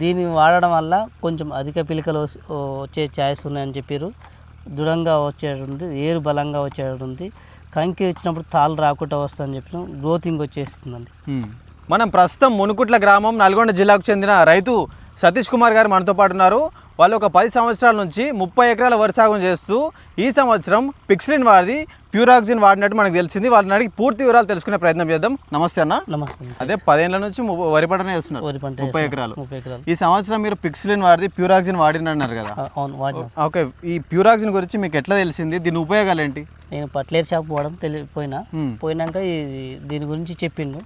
దీన్ని వాడడం వల్ల కొంచెం అధిక పిలికలు వచ్చే ఛాయిస్ ఉన్నాయని చెప్పారు దృఢంగా వచ్చేటుంది ఏరు బలంగా వచ్చేటుంది కంకి వచ్చినప్పుడు తాళ్ళు రాకుండా వస్తుందని చెప్పిన గ్రోతింగ్ వచ్చేస్తుందండి. మనం ప్రస్తుతం మునుకుట్ల గ్రామం నల్గొండ జిల్లాకు చెందిన రైతు సతీష్ కుమార్ గారు మనతో పాటు ఉన్నారు. వాళ్ళు ఒక పది సంవత్సరాల నుంచి ముప్పై ఎకరాల వరి సాగు చేస్తూ ఈ సంవత్సరం పిక్స్లిన్ వాడి ప్యూరాక్సిన్ వాడినట్టు మనకు తెలిసింది. వాళ్ళని అడిగి పూర్తి వివరాలు తెలుసుకునే ప్రయత్నం చేద్దాం. నమస్తే అన్న. నమస్తే. అదే పదేళ్ళ నుంచి వరి పంటనే చేస్తున్నారు. వరి పంట ముప్పై. ఎకరాలు. ముప్పై ఎకరాలు. ఈ సంవత్సరం మీరు పిక్స్లిన్ వాడిది ప్యూరాక్సిన్ వాడినన్నారు కదా. ఆ, అవును వాడినా. ఓకే. ఈ ప్యూరాక్సిన్ గురించి మీకు ఎట్లా తెలిసింది? దీని ఉపయోగాలు ఏంటి? నేను పట్లేరు షాప్ పోవడం తెలియపోయినా. పోయినాక ఈ దీని గురించి చెప్పిండు.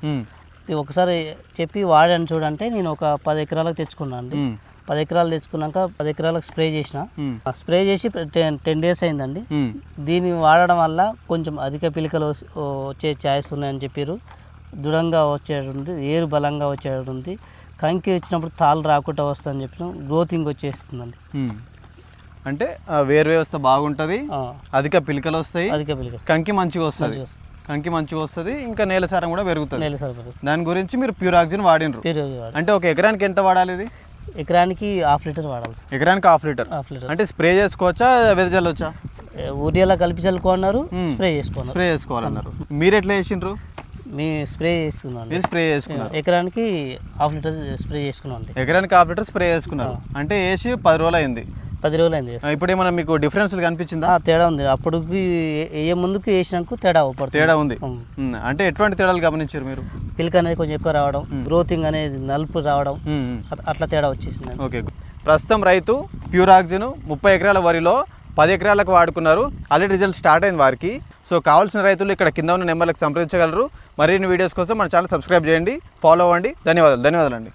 ఒకసారి చెప్పి వాడాను చూడంటే నేను ఒక పది ఎకరాలకు తెచ్చుకున్నాను అండి. పది ఎకరాలు తెచ్చుకున్నాక పది ఎకరాలకు స్ప్రే చేసిన. స్ప్రే చేసి టెన్ టెన్ డేస్ అయిందండి. దీన్ని వాడడం వల్ల కొంచెం అధిక పిలికలు వచ్చే ఛాయిస్ ఉన్నాయని చెప్పారు దృఢంగా వచ్చేటుంది ఏరు బలంగా వచ్చేటుంది కంకి వచ్చినప్పుడు తాళ్ళు రాకుండా వస్తుందని చెప్పిన గ్రోతింగ్ వచ్చేస్తుందండి. అంటే వేరు వ్యవస్థ బాగుంటుంది అధిక పిలికలు వస్తాయి అధిక పిలికలు. కంకి మంచిగా వస్తుంది. వస్తుంది. కంకి మంచిగా వస్తుంది ఇంకా నేల సారం కూడా పెరుగుతుంది. దాని గురించి మీరు ప్యూరాక్సిన్ వాడినరు. అంటే ఒక ఎకరానికి ఎంత వాడాలి ఇది? ఎకరానికి హాఫ్ లీటర్ వాడాలి సార్. ఎకరానికి హాఫ్ లీటర్? Half litre. అంటే స్ప్రే చేసుకోవచ్చా వెదజల్లొచ్చా ఊరియాలో కలిపి చల్లుకున్నారు స్ప్రే చేసుకున్నారు. స్ప్రే చేసుకోవాలన్నారు. మీరు ఎట్లా చేసిండ్రు? మీ స్ప్రే చేస్తున్నాను మీరు స్ప్రే చేసుకున్నారు. ఎకరానికి హాఫ్ లీటర్ స్ప్రే చేసుకున్నాం ఎకరానికి హాఫ్ లీటర్ స్ప్రే చేసుకున్నారు. అంటే వేసి పది రోజులు అయింది. పది రోజులు అయింది ఇప్పుడు ఏమైనా మీకు డిఫరెన్స్ కనిపించిందా? తేడా ఉంది. అప్పటికి ఏ ముందుకు వేసినాక తేడా తేడా ఉంది. అంటే ఎటువంటి తేడాలు గమనించారు మీరు? పిల్క అనేది కొంచెం ఎక్కువ రావడం గ్రోతింగ్ అనేది నలుపు రావడం అట్లా తేడా వచ్చేసింది. ఓకే ప్రస్తుతం రైతు ప్యూరాక్సిన్ ముప్పై ఎకరాల వరిలో పది ఎకరాలకు వాడుకున్నారు. ఆల్రెడీ రిజల్ట్ స్టార్ట్ అయింది వారికి. సో కావాల్సిన రైతులు ఇక్కడ కింద ఉన్న నెంబర్లకు సంప్రదించగలరు. మరిన్ని వీడియోస్ కోసం మన ఛానల్ సబ్స్క్రైబ్ చేయండి ఫాలో అవ్వండి. ధన్యవాదాలు ధన్యవాదాలు అండి.